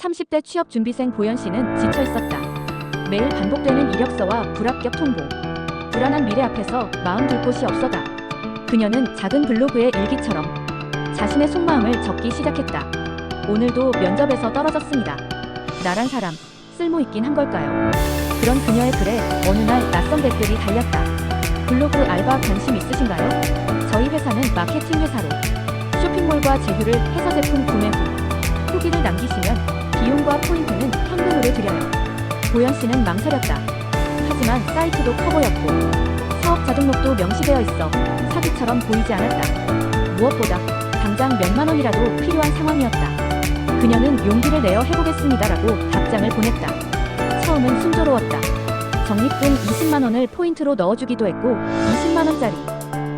30대 취업 준비생 보현 씨는 지쳐 있었다. 매일 반복되는 이력서와 불합격 통보. 불안한 미래 앞에서 마음 둘 곳이 없어다. 그녀는 작은 블로그의 일기처럼 자신의 속마음을 적기 시작했다. 오늘도 면접에서 떨어졌습니다. 나란 사람, 쓸모 있긴 한 걸까요? 그런 그녀의 글에 어느 날 낯선 댓글이 달렸다. 블로그 알바 관심 있으신가요? 저희 회사는 마케팅 회사로 쇼핑몰과 제휴를 해서 제품 구매 후 후기를 남기시면 비용과 포인트는 현금으로 드려요. 보현 씨는 망설였다. 하지만 사이트도 커 보였고 사업자 등록도 명시되어 있어 사기처럼 보이지 않았다. 무엇보다 당장 몇만 원이라도 필요한 상황이었다. 그녀는 용기를 내어 해보겠습니다라고 답장을 보냈다. 처음은 순조로웠다. 적립금 20만 원을 포인트로 넣어주기도 했고 20만 원짜리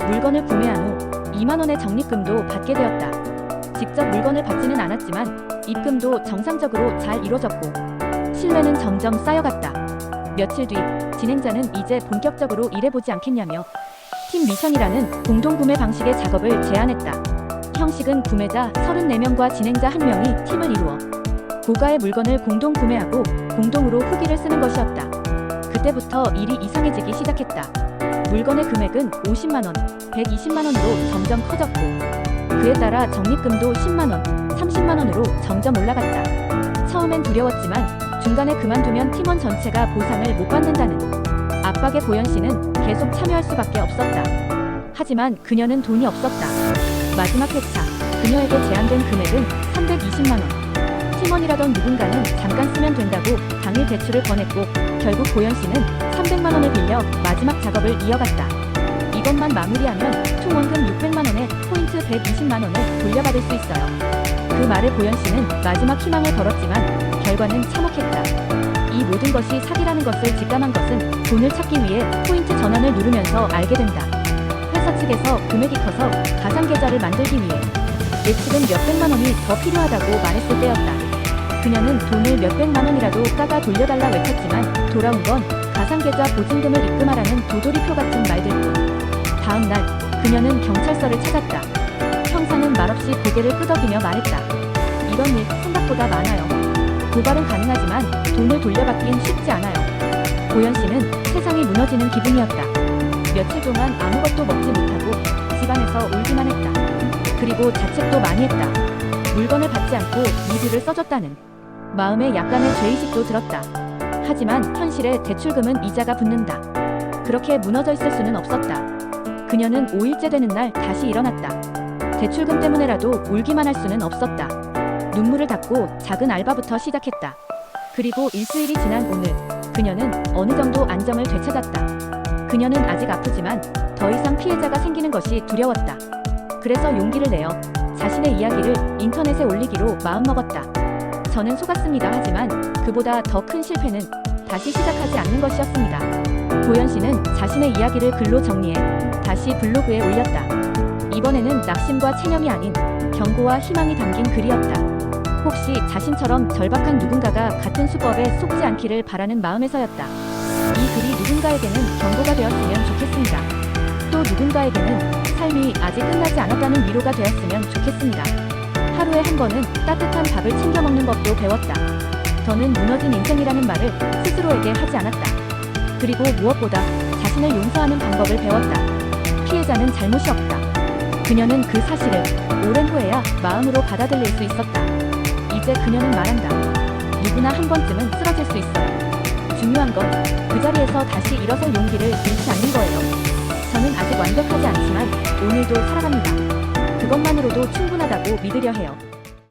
물건을 구매한 후 2만 원의 적립금도 받게 되었다. 직접 물건을 받지는 않았지만 입금도 정상적으로 잘 이루어졌고 신뢰는 점점 쌓여갔다. 며칠 뒤 진행자는 이제 본격적으로 일해보지 않겠냐며 팀 미션이라는 공동 구매 방식의 작업을 제안했다. 형식은 구매자 34명과 진행자 1명이 팀을 이루어 고가의 물건을 공동 구매하고 공동으로 후기를 쓰는 것이었다. 그때부터 일이 이상해지기 시작했다. 물건의 금액은 50만 원, 120만 원으로 점점 커졌고 그에 따라 적립금도 10만 원, 30만 원으로 점점 올라갔다. 처음엔 두려웠지만 중간에 그만두면 팀원 전체가 보상을 못 받는다는 압박에 보현 씨는 계속 참여할 수밖에 없었다. 하지만 그녀는 돈이 없었다. 마지막 회차 그녀에게 제안된 금액은 320만 원. 팀원이라던 누군가는 잠깐 쓰면 된다고 당일 대출을 권했고 결국 보현 씨는 300만 원을 빌려 마지막 작업을 이어갔다. 이것만 마무리하면 총 원금 600만 원에 포인트 120만 원을 돌려받을 수 있어요. 그 말에 보현 씨는 마지막 희망을 걸었지만 결과는 참혹했다. 이 모든 것이 사기라는 것을 직감한 것은 돈을 찾기 위해 포인트 전환을 누르면서 알게 된다. 회사 측에서 금액이 커서 가상 계좌를 만들기 위해 예측은 몇백만 원이 더 필요하다고 말했을 때였다. 그녀는 돈을 몇백만 원이라도 까가 돌려달라 외쳤지만 돌아온 건 가상계좌 보증금을 입금하라는 도돌이표 같은 말들 뿐. 다음 날 그녀는 경찰서를 찾았다. 형사는 말없이 고개를 끄덕이며 말했다. 이런 일 생각보다 많아요. 고발은 가능하지만 돈을 돌려받긴 쉽지 않아요. 보현 씨는 세상이 무너지는 기분이었다. 며칠 동안 아무것도 먹지 못하고 집안에서 울기만 했다. 그리고 자책도 많이 했다. 물건을 받지 않고 리뷰를 써줬다는 마음에 약간의 죄의식도 들었다. 하지만 현실에 대출금은 이자가 붙는다. 그렇게 무너져 있을 수는 없었다. 그녀는 5일째 되는 날 다시 일어났다. 대출금 때문에라도 울기만 할 수는 없었다. 눈물을 닦고 작은 알바부터 시작했다. 그리고 일주일이 지난 오늘 그녀는 어느 정도 안정을 되찾았다. 그녀는 아직 아프지만 더 이상 피해자가 생기는 것이 두려웠다. 그래서 용기를 내어 자신의 이야기를 인터넷에 올리기로 마음먹었다. 저는 속았습니다. 하지만 그보다 더 큰 실패는 다시 시작하지 않는 것이었습니다. 도현 씨는 자신의 이야기를 글로 정리해 다시 블로그에 올렸다. 이번에는 낙심과 체념이 아닌 경고와 희망이 담긴 글이었다. 혹시 자신처럼 절박한 누군가가 같은 수법에 속지 않기를 바라는 마음에서였다. 이 글이 누군가에게는 경고가 되었으면 좋겠습니다. 또 누군가에게는 삶이 아직 끝나지 않았다는 위로가 되었으면 좋겠습니다. 하루에 한 번은 따뜻한 밥을 챙겨 먹는 법도 배웠다. 더는 무너진 인생이라는 말을 스스로에게 하지 않았다. 그리고 무엇보다 자신을 용서하는 방법을 배웠다. 피해자는 잘못이 없다. 그녀는 그 사실을 오랜 후에야 마음으로 받아들일 수 있었다. 이제 그녀는 말한다. 누구나 한 번쯤은 쓰러질 수 있어요. 중요한 건 그 자리에서 다시 일어설 용기를 잃지 않는 거예요. 저는 아직 완벽하지 않지만 오늘도 살아갑니다. 그것만으로도 충분하다고 믿으려 해요.